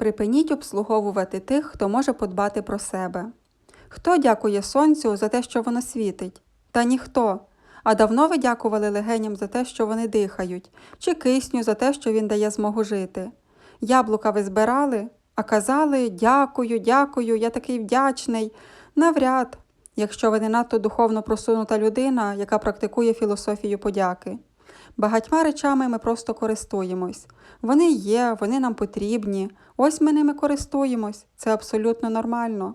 Припиніть обслуговувати тих, хто може подбати про себе. Хто дякує сонцю за те, що воно світить? Та ніхто. А давно ви дякували легеням за те, що вони дихають, чи кисню за те, що він дає змогу жити. Яблука ви збирали, а казали дякую, дякую, я такий вдячний. Навряд, якщо ви не надто духовно просунута людина, яка практикує філософію подяки. Багатьма речами ми просто користуємось. Вони є, вони нам потрібні. Ось ми ними користуємось. Це абсолютно нормально.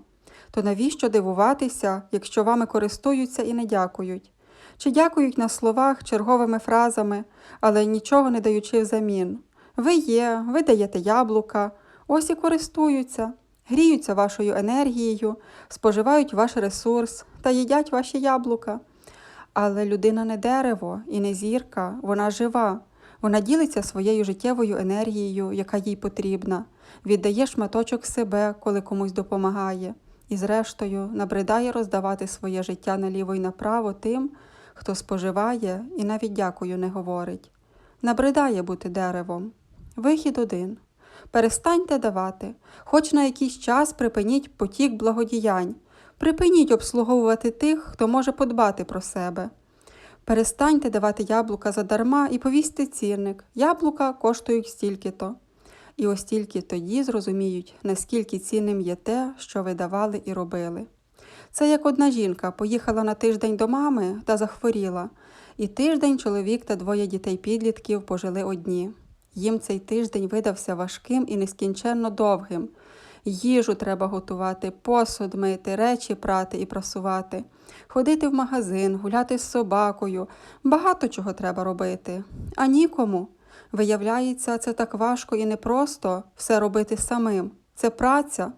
То навіщо дивуватися, якщо вами користуються і не дякують? Чи дякують на словах черговими фразами, але нічого не даючи взамін? Ви є, ви даєте яблука, ось і користуються, гріються вашою енергією, споживають ваш ресурс та їдять ваші яблука. Але людина не дерево і не зірка, вона жива. Вона ділиться своєю життєвою енергією, яка їй потрібна, віддає шматочок себе, коли комусь допомагає, і, зрештою, набридає роздавати своє життя наліво і направо тим, хто споживає і навіть дякую не говорить. Набридає бути деревом. Вихід один. Перестаньте давати, хоч на якийсь час припиніть потік благодіянь. Припиніть обслуговувати тих, хто може подбати про себе. Перестаньте давати яблука задарма і повісьте цінник. Яблука коштують стільки-то. І ось тільки тоді зрозуміють, наскільки цінним є те, що ви давали і робили. Це як одна жінка поїхала на тиждень до мами та захворіла, і тиждень чоловік та двоє дітей-підлітків пожили одні. Їм цей тиждень видався важким і нескінченно довгим. Їжу треба готувати, посуд мити, речі прати і прасувати, ходити в магазин, гуляти з собакою. Багато чого треба робити. А нікому. Виявляється, це так важко і непросто все робити самим. Це праця.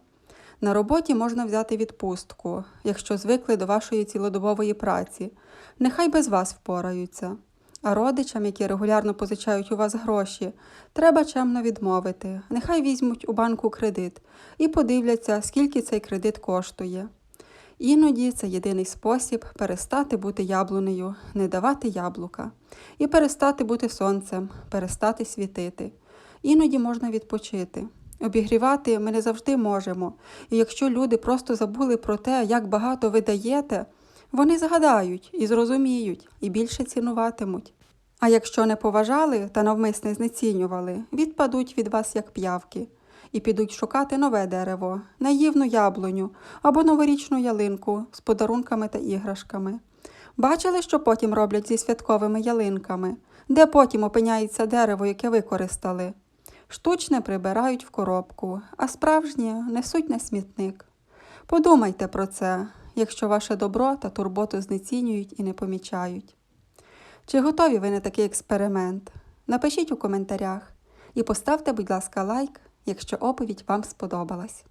На роботі можна взяти відпустку, якщо звикли до вашої цілодобової праці. Нехай без вас впораються. А родичам, які регулярно позичають у вас гроші, треба чемно відмовити. Нехай візьмуть у банку кредит і подивляться, скільки цей кредит коштує. Іноді це єдиний спосіб перестати бути яблунею, не давати яблука, і перестати бути сонцем, перестати світити. Іноді можна відпочити. Обігрівати ми не завжди можемо, і якщо люди просто забули про те, як багато ви даєте, вони згадають і зрозуміють, і більше цінуватимуть. А якщо не поважали та навмисне знецінювали, відпадуть від вас як п'явки, і підуть шукати нове дерево, наївну яблуню або новорічну ялинку з подарунками та іграшками. Бачили, що потім роблять зі святковими ялинками, де потім опиняється дерево, яке використали. Штучне прибирають в коробку, а справжнє несуть на смітник. Подумайте про це, якщо ваше добро та турботу знецінюють і не помічають. Чи готові ви на такий експеримент? Напишіть у коментарях і поставте, будь ласка, лайк, якщо оповідь вам сподобалась.